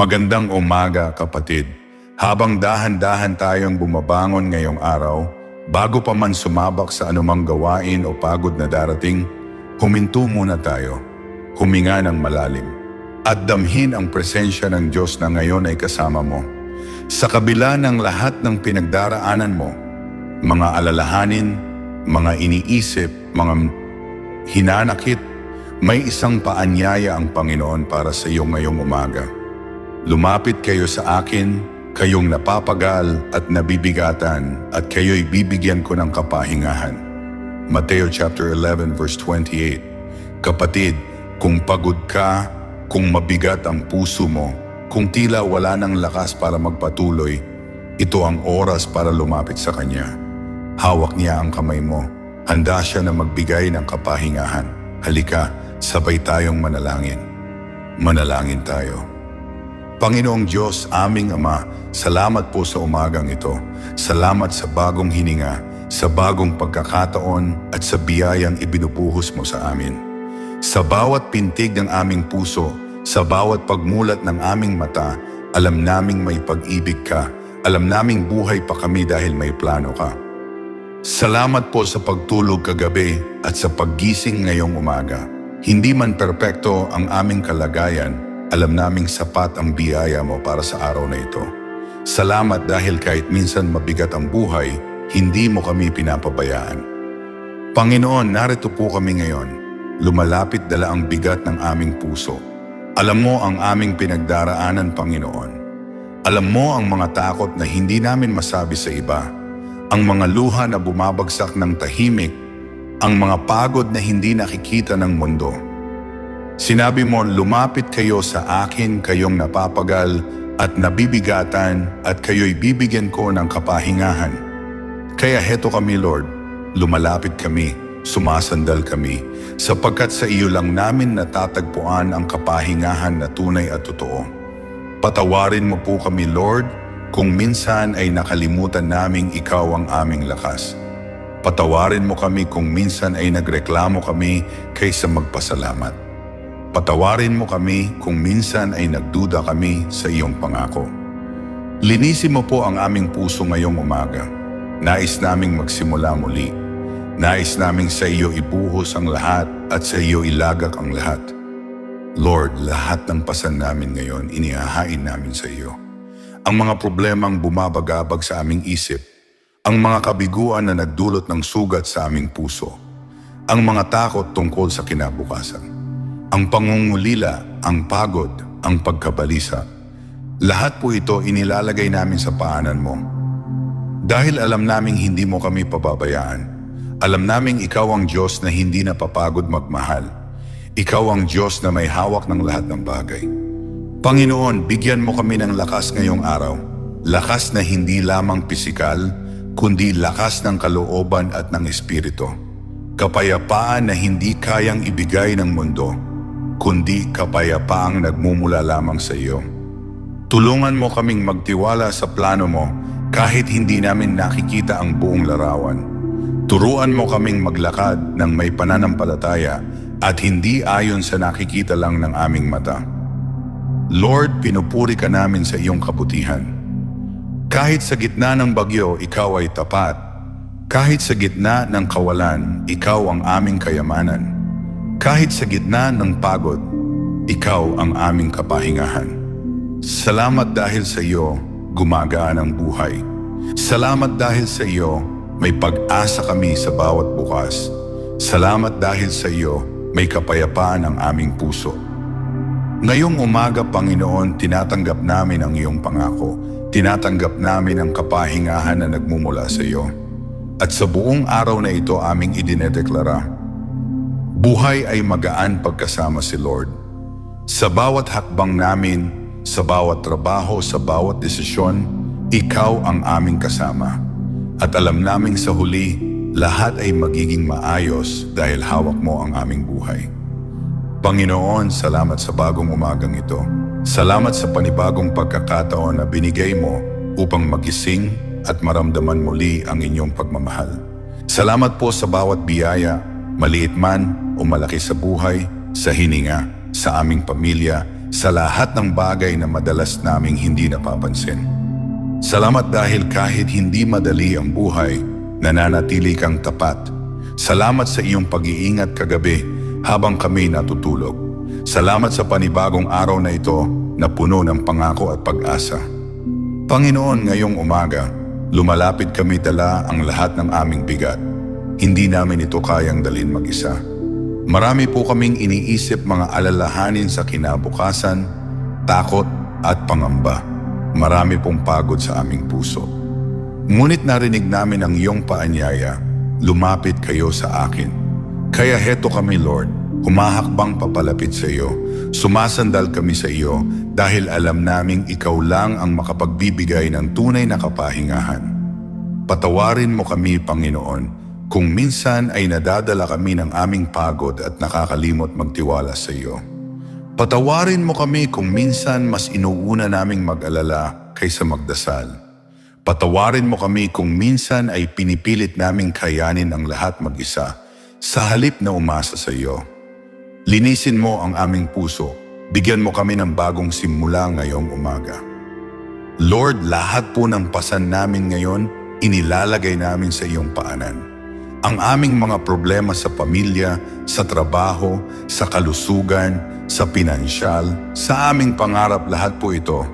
Magandang umaga kapatid. Habang dahan-dahan tayong bumabangon ngayong araw, bago pa man sumabak sa anumang gawain o pagod na darating, huminto muna tayo. Huminga ng malalim. At damhin ang presensya ng Diyos na ngayon ay kasama mo. Sa kabila ng lahat ng pinagdaraanan mo, mga alalahanin, mga iniisip, mga hinanakit, may isang paanyaya ang Panginoon para sa iyo ngayong umaga. Lumapit kayo sa akin, kayong napapagal at nabibigatan, at kayo'y bibigyan ko ng kapahingahan. Mateo chapter 11 verse 28 Kapatid, kung pagod ka, kung mabigat ang puso mo, kung tila wala ng lakas para magpatuloy, ito ang oras para lumapit sa Kanya. Hawak niya ang kamay mo. Handa siya na magbigay ng kapahingahan. Halika, sabay tayong manalangin. Manalangin tayo. Panginoong Diyos, aming Ama, salamat po sa umagang ito. Salamat sa bagong hininga, sa bagong pagkakataon at sa biyayang ibinubuhos mo sa amin. Sa bawat pintig ng aming puso, sa bawat pagmulat ng aming mata, alam naming may pag-ibig ka, alam naming buhay pa kami dahil may plano ka. Salamat po sa pagtulog kagabi at sa paggising ngayong umaga. Hindi man perpekto ang aming kalagayan, alam naming sapat ang biyaya mo para sa araw na ito. Salamat dahil kahit minsan mabigat ang buhay, hindi mo kami pinapabayaan. Panginoon, narito po kami ngayon. Lumalapit dala ang bigat ng aming puso. Alam mo ang aming pinagdaraanan, Panginoon. Alam mo ang mga takot na hindi namin masabi sa iba. Ang mga luha na bumabagsak ng tahimik. Ang mga pagod na hindi nakikita ng mundo. Sinabi mo, lumapit kayo sa akin kayong napapagal at nabibigatan at kayo'y bibigyan ko ng kapahingahan. Kaya heto kami, Lord, lumalapit kami, sumasandal kami, sapagkat sa iyo lang namin natatagpuan ang kapahingahan na tunay at totoo. Patawarin mo po kami, Lord, kung minsan ay nakalimutan naming ikaw ang aming lakas. Patawarin mo kami kung minsan ay nagreklamo kami kaysa magpasalamat. Patawarin mo kami kung minsan ay nagduda kami sa iyong pangako. Linisin mo po ang aming puso ngayong umaga. Nais naming magsimula muli. Nais naming sa iyo ibuhos ang lahat at sa iyo ilagak ang lahat. Lord, lahat ng pasan namin ngayon inihahain namin sa iyo. Ang mga problemang bumabagabag sa aming isip, ang mga kabiguan na nagdulot ng sugat sa aming puso, ang mga takot tungkol sa kinabukasan, ang pangungulila, ang pagod, ang pagkabalisa. Lahat po ito inilalagay namin sa paanan mo. Dahil alam naming hindi mo kami pababayaan, alam naming ikaw ang Diyos na hindi napapagod magmahal. Ikaw ang Diyos na may hawak ng lahat ng bagay. Panginoon, bigyan mo kami ng lakas ngayong araw. Lakas na hindi lamang pisikal, kundi lakas ng kalooban at ng espiritu. Kapayapaan na hindi kayang ibigay ng mundo, kundi kapayapaang nagmumula lamang sa iyo. Tulungan mo kaming magtiwala sa plano mo kahit hindi namin nakikita ang buong larawan. Turuan mo kaming maglakad ng may pananampalataya at hindi ayon sa nakikita lang ng aming mata. Lord, pinupuri ka namin sa iyong kabutihan. Kahit sa gitna ng bagyo, ikaw ay tapat. Kahit sa gitna ng kawalan, ikaw ang aming kayamanan. Kahit sa gitna ng pagod, ikaw ang aming kapahingahan. Salamat dahil sa iyo, gumagaan ang buhay. Salamat dahil sa iyo, may pag-asa kami sa bawat bukas. Salamat dahil sa iyo, may kapayapaan ang aming puso. Ngayong umaga, Panginoon, tinatanggap namin ang iyong pangako. Tinatanggap namin ang kapahingahan na nagmumula sa iyo. At sa buong araw na ito aming idinedeklara, buhay ay magaan pagkasama si Lord. Sa bawat hakbang namin, sa bawat trabaho, sa bawat desisyon, ikaw ang aming kasama. At alam naming sa huli, lahat ay magiging maayos dahil hawak mo ang aming buhay. Panginoon, salamat sa bagong umagang ito. Salamat sa panibagong pagkakataon na binigay mo upang magising at maramdaman muli ang inyong pagmamahal. Salamat po sa bawat biyaya, maliit man o malaki sa buhay, sa hininga, sa aming pamilya, sa lahat ng bagay na madalas naming hindi napapansin. Salamat dahil kahit hindi madali ang buhay, nananatili kang tapat. Salamat sa iyong pag-iingat kagabi habang kami natutulog. Salamat sa panibagong araw na ito na puno ng pangako at pag-asa. Panginoon, ngayong umaga, lumalapit kami dala ang lahat ng aming bigat. Hindi namin ito kayang dalin mag-isa. Marami po kaming iniisip mga alalahanin sa kinabukasan, takot at pangamba. Marami pong pagod sa aming puso. Ngunit narinig namin ang iyong paanyaya, lumapit kayo sa akin. Kaya heto kami Lord, humahakbang papalapit sa iyo. Sumasandal kami sa iyo dahil alam naming ikaw lang ang makapagbibigay ng tunay na kapahingahan. Patawarin mo kami, Panginoon, kung minsan ay nadadala kami ng aming pagod at nakakalimot magtiwala sa iyo. Patawarin mo kami kung minsan mas inuuna naming mag-alala kaysa magdasal. Patawarin mo kami kung minsan ay pinipilit naming kayanin ang lahat mag-isa sa halip na umasa sa iyo. Linisin mo ang aming puso. Bigyan mo kami ng bagong simula ngayong umaga. Lord, lahat po ng pasan namin ngayon, inilalagay namin sa iyong paanan. Ang aming mga problema sa pamilya, sa trabaho, sa kalusugan, sa pinansyal, sa aming pangarap lahat po ito,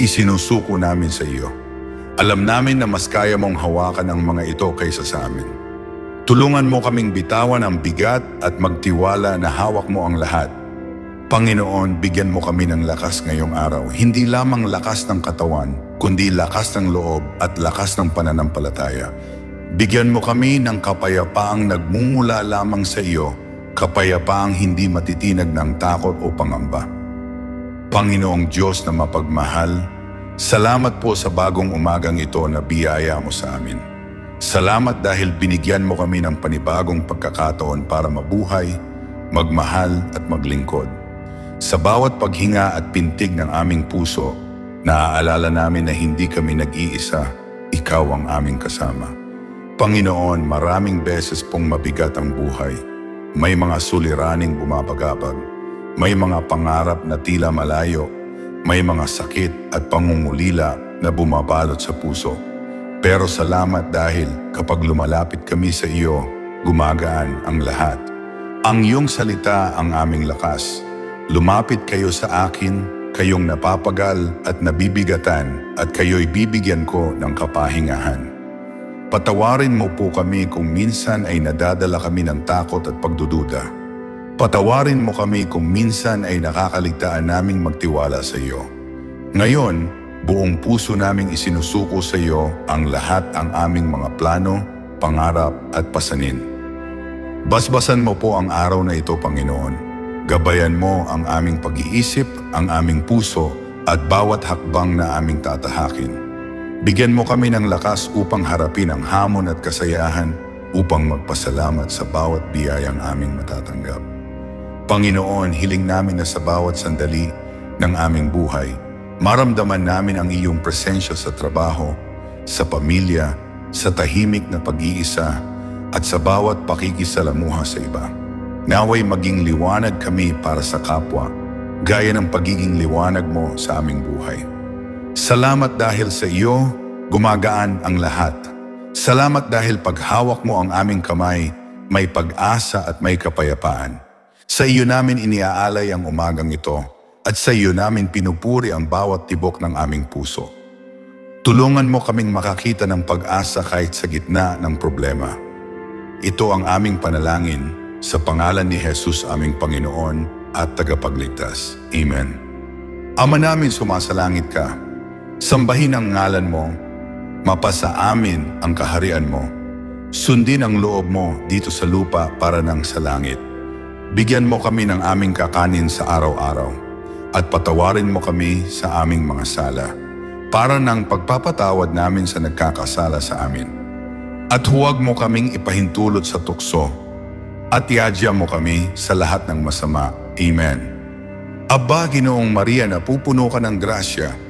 isinusuko namin sa iyo. Alam namin na mas kaya mong hawakan ang mga ito kaysa sa amin. Tulungan mo kaming bitawan ang bigat at magtiwala na hawak mo ang lahat. Panginoon, bigyan mo kami ng lakas ngayong araw. Hindi lamang lakas ng katawan, kundi lakas ng loob at lakas ng pananampalataya. Bigyan mo kami ng kapayapaang nagmumula lamang sa iyo, kapayapaang hindi matitinag ng takot o pangamba. Panginoong Diyos na mapagmahal, salamat po sa bagong umagang ito na biyaya mo sa amin. Salamat dahil binigyan mo kami ng panibagong pagkakataon para mabuhay, magmahal at maglingkod. Sa bawat paghinga at pintig ng aming puso, naaalala namin na hindi kami nag-iisa, ikaw ang aming kasama. Panginoon, maraming beses pong mabigat ang buhay. May mga suliraning bumabagabag. May mga pangarap na tila malayo. May mga sakit at pangungulila na bumabalot sa puso. Pero salamat dahil kapag lumalapit kami sa iyo, gumagaan ang lahat. Ang iyong salita ang aming lakas. Lumapit kayo sa akin, kayong napapagal at nabibigatan at kayo'y bibigyan ko ng kapahingahan. Patawarin mo po kami kung minsan ay nadadala kami ng takot at pagdududa. Patawarin mo kami kung minsan ay nakakaligtaan naming magtiwala sa iyo. Ngayon, buong puso naming isinusuko sa iyo ang lahat ang aming mga plano, pangarap at pasanin. Basbasan mo po ang araw na ito, Panginoon. Gabayan mo ang aming pag-iisip, ang aming puso at bawat hakbang na aming tatahakin. Bigyan mo kami ng lakas upang harapin ang hamon at kasayahan upang magpasalamat sa bawat biyayang aming matatanggap. Panginoon, hiling namin na sa bawat sandali ng aming buhay, maramdaman namin ang iyong presensya sa trabaho, sa pamilya, sa tahimik na pag-iisa, at sa bawat pakikisalamuha sa iba. Naway maging liwanag kami para sa kapwa, gaya ng pagiging liwanag mo sa aming buhay. Salamat dahil sa iyo, gumagaan ang lahat. Salamat dahil paghawak mo ang aming kamay, may pag-asa at may kapayapaan. Sa iyo namin iniaalay ang umagang ito at sa iyo namin pinupuri ang bawat tibok ng aming puso. Tulungan mo kaming makakita ng pag-asa kahit sa gitna ng problema. Ito ang aming panalangin sa pangalan ni Jesus aming Panginoon at tagapagligtas. Amen. Ama namin sumasalangit ka, sambahin ang ngalan mo, mapasa amin ang kaharian mo, sundin ang loob mo dito sa lupa para nang sa langit. Bigyan mo kami ng aming kakanin sa araw-araw at patawarin mo kami sa aming mga sala para ng pagpapatawad namin sa nagkakasala sa amin. At huwag mo kaming ipahintulot sa tukso at iadya mo kami sa lahat ng masama. Amen. Aba, Ginoong Maria na pupuno ka ng grasya,